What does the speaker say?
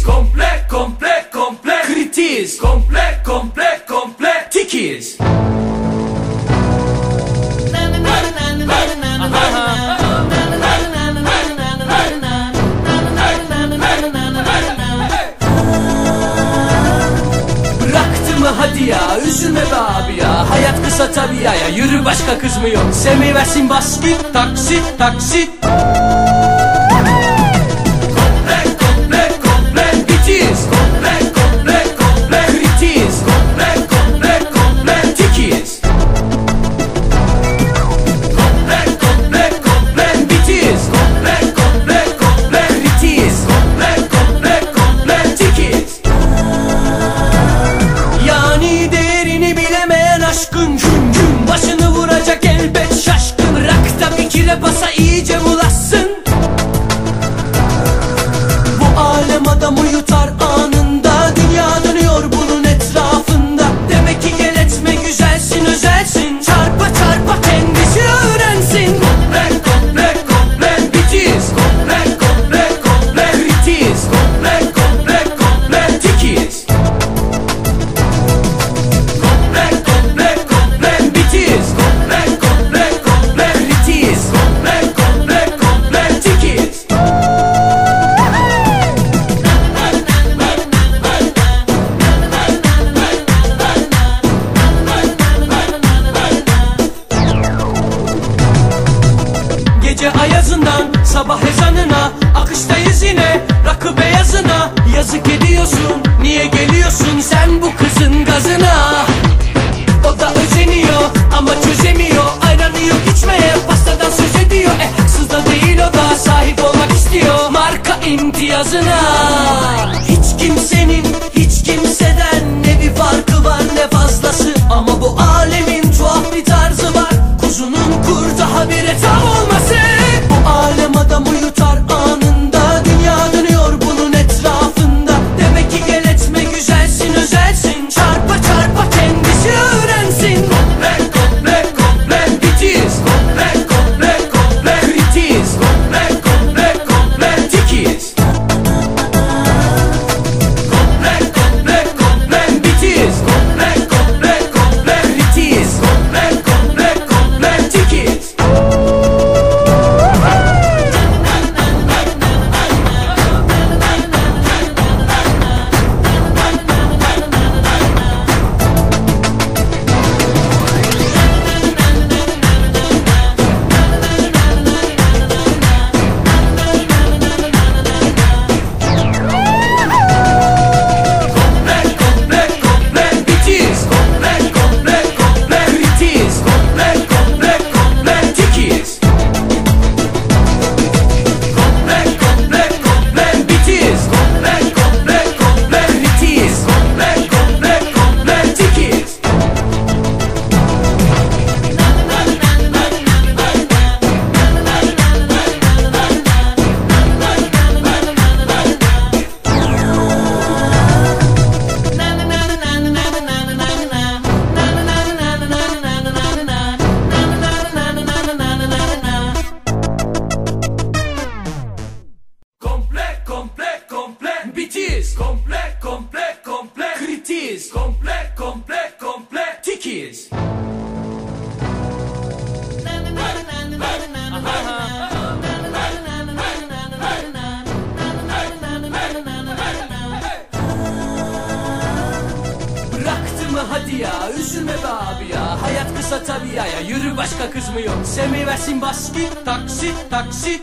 Tikiz komple komple komple. Kritiz. Komple komple komple. Tikiz. Hadi ya üzülme be abi ya. Hayat kısa tabi ya, ya. Yürü başka kız mı yok? Semi versin basket taksit taksit. Gece ayazından sabah ezanına Akıştayız yine rakı beyazına. Yazık ediyorsun niye geliyorsun sen bu kızın gazına? O da özeniyor ama çözemiyor Ayranı yok içmeye. Pastadan söz ediyor E haksız da değil o da sahip olmak istiyor. Marka imtiyazına. hadi ya Üzülme be abi ya. Hayat kısa tabi ya, ya. Yürü başka kız mı yok? Sevmeyi versin bas git taksit taksit.